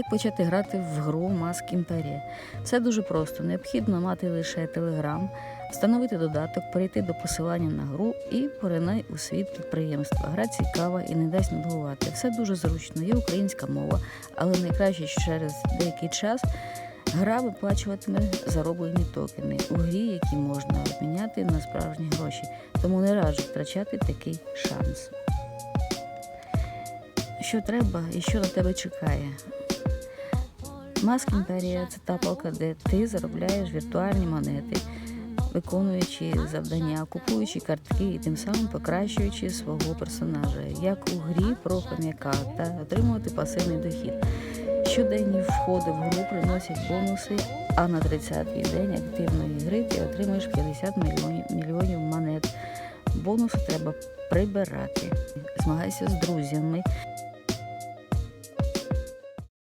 Як почати грати в гру Маск Імперія? Все дуже просто. Необхідно мати лише телеграм, встановити додаток, перейти до посилання на гру і поринай у світ підприємства. Гра цікава і не дасть нудгувати. Все дуже зручно, є українська мова, але найкраще через деякий час гра виплачуватиме зароблені токени у грі, які можна обміняти на справжні гроші. Тому не раджу втрачати такий шанс. Що треба і що на тебе чекає? Маск Імперія це та палка, де ти заробляєш віртуальні монети, виконуючи завдання, купуючи картки і тим самим покращуючи свого персонажа, як у грі про хом'яка та отримувати пасивний дохід. Щоденні входи в гру приносять бонуси, а на 30-й день активної гри ти отримаєш 50 мільйонів, мільйонів монет. Бонуси треба прибирати. Змагайся з друзями,